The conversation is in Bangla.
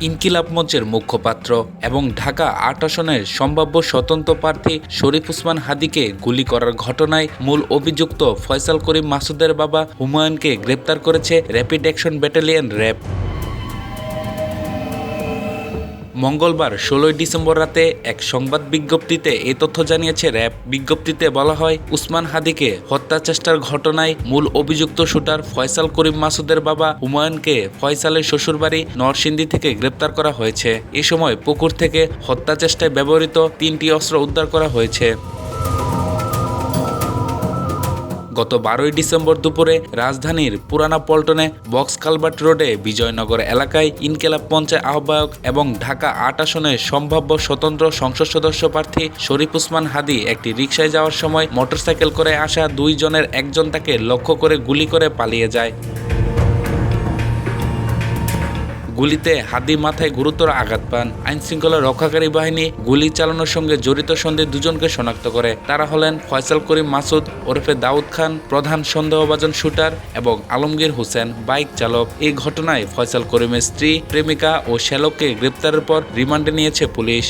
ইনকিলাব মঞ্চের মুখপাত্র এবং ঢাকা আট আসনের সম্ভাব্য স্বতন্ত্র প্রার্থী শরীফ উসমান হাদিকে গুলি করার ঘটনায় মূল অভিযুক্ত ফয়সাল করিম মাসুদের বাবা হুমায়ুনকে গ্রেপ্তার করেছে র্যাপিড অ্যাকশন ব্যাটালিয়ন র্যাব। মঙ্গলবার, ষোলোই ডিসেম্বর রাতে এক সংবাদ বিজ্ঞপ্তিতে এ তথ্য জানিয়েছে র্যাব। বিজ্ঞপ্তিতে বলা হয়, উসমান হাদিকে হত্যা চেষ্টার ঘটনায় মূল অভিযুক্ত শুটার ফয়সাল করিম মাসুদের বাবা হুমায়ুনকে ফয়সালের শ্বশুরবাড়ি নরসিংদী থেকে গ্রেপ্তার করা হয়েছে। এ সময় পুকুর থেকে হত্যা চেষ্টায় ব্যবহৃত তিনটি অস্ত্র উদ্ধার করা হয়েছে। গত বারোই ডিসেম্বর দুপুরে রাজধানীর পুরানা পল্টনে বক্স কালভার্ট রোডে বিজয়নগর এলাকায় ইনকেলাব পঞ্চায়েত আহ্বায়ক এবং ঢাকা আট আসনে সম্ভাব্য স্বতন্ত্র সংসদ সদস্য প্রার্থী শরীফ উসমান হাদি একটি রিকশায় যাওয়ার সময় মোটরসাইকেল করে আসা দুই জনের একজন তাকে লক্ষ্য করে গুলি করে পালিয়ে যায়। গুলিতে হাদি মাথায় গুরুতর আঘাত পান। আইনশৃঙ্খলা রক্ষাকারী বাহিনী গুলি চালানোর সঙ্গে জড়িত সন্দেহে দুজনকে শনাক্ত করে। তারা হলেন ফয়সাল করিম মাসুদ, ওরফে দাউদ খান, প্রধান সন্দেহভাজন শুটার এবং আলমগীর হোসেন, বাইক চালক। এই ঘটনায় ফয়সাল করিমের স্ত্রী প্রেমিকা ও শ্যালককে গ্রেপ্তারের পর রিমান্ডে নিয়েছে পুলিশ।